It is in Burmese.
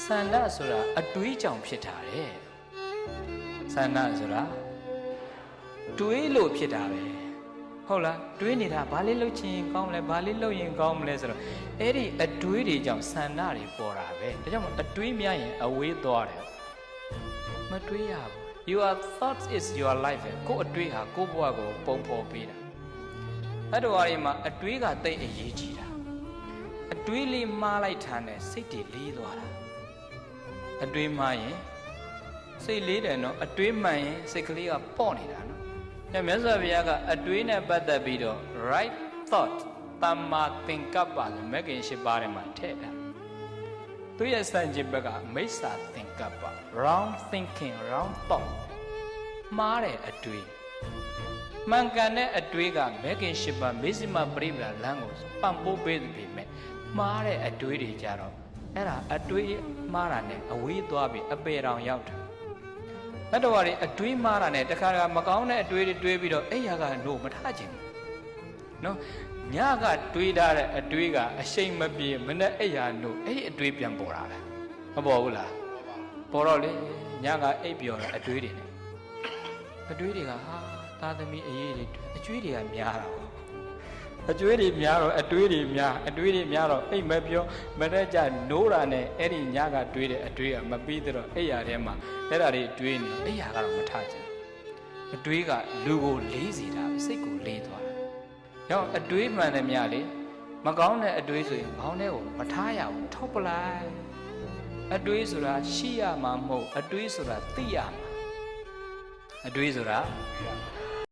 ဆန္ဒဆိုတာအတွေးကြောင့်ဖြစ်တာတဲ့ဆန္ဒဆိုတာတွေးလို့ဖြစ်တာပဲဟုတ်လားတွေးနေတာဘာလေးလုပ်ချင်ကောင်းမလဲဘာလေးလုပ်ရင်ကောင်းမလဲဆိုတော့အဲ့ဒီအတွေးတွေကြောင့်ဆန္ဒတွေပေါ်တာပဲဒါကြောင့်မို့အတွေးများရင်အဝေးသွားတယ်မတွေးရဘူး your thoughts is your life ပဲကိုယ်အတွေးဟာကိုယ့်ဘဝကိုပုံဖော်ပေးတာအဲ့တော့အရင်မှာအတွေးကတိတ်အရေးကြီးတာအတွေးလေးမှားလိုက်တာနဲ့စိတ်တွေလေးသွားတာ အတွေးမှရင်စိတ်လေးတယ်နော်အတွေးမှန်ရင်စိတ်ကလေးကပေါ့နေတာနော်အဲမြတ်စွာဘုရားကအတွေးနဲ့ပတ်သက်ပြီးတော့ right thought တမ္မာသင်္ကပ္ပလို့မဂ်ကင်ရှိပါးထဲမှာထည့်တာသူရဲ့စံကျင်ဘက်ကမိစ္ဆာသင်္ကပ္ပ wrong thinking wrong thought မှားတဲ့အတွေးမှန်ကန်တဲ့အတွေးကမဂ်ကင်ရှိပါးမေဇိမပရိပလာလမ်းကိုပံ့ပိုးပေးသည်ပေမဲ့မှားတဲ့အတွေးတွေကြတော့ အဲ့ဒါအတွေးမှားတာနဲ့အဝေးသွားပြီးအပေတောင်ရောက်တာတတဝါတွေအတွေးမှားတာနဲ့တခါတခါမကောင်းတဲ့အတွေးတွေတွေးပြီးတော့အဲ့ရကနို့မထချင်ဘူးနော်ညကတွေးထားတဲ့အတွေးကအရှိန်မပြေမနဲ့အဲ့ရနို့အဲ့ဒီအတွေးပြန်ပေါ်လာတယ်မပေါ်ဘူးလားပေါ်တော့လေညကအိပ်ပျော်တဲ့အတွေးတွေနဲ့အတွေးတွေကဟာသားသမီးအရေးတွေအကျွေးတွေကများတာပေါ့ အကျွေးတွေများတော့အတွေးတွေများအတွေးတွေများတော့အိတ်မပြောမနဲ့ကြနိုးတာနဲ့အဲ့ဒီညကတွေးတဲ့အတွေးကမပြီးတော့အိယာထဲမှာအဲ့ဒါတွေတွေးနေအိယာကတော့မထကြဘူးအတွေးကလူကိုလေးစီတာစိတ်ကိုလေးသွားတာ။ကြောင့်အတွေးမှန်တယ်များလေမကောင်းတဲ့အတွေးဆိုရင်ဘောင်းထဲကိုမထားရဘူးထောက်ပလိုက်အတွေးဆိုတာရှိရမှာမဟုတ်အတွေးဆိုတာသိရမှာအတွေးဆိုတာ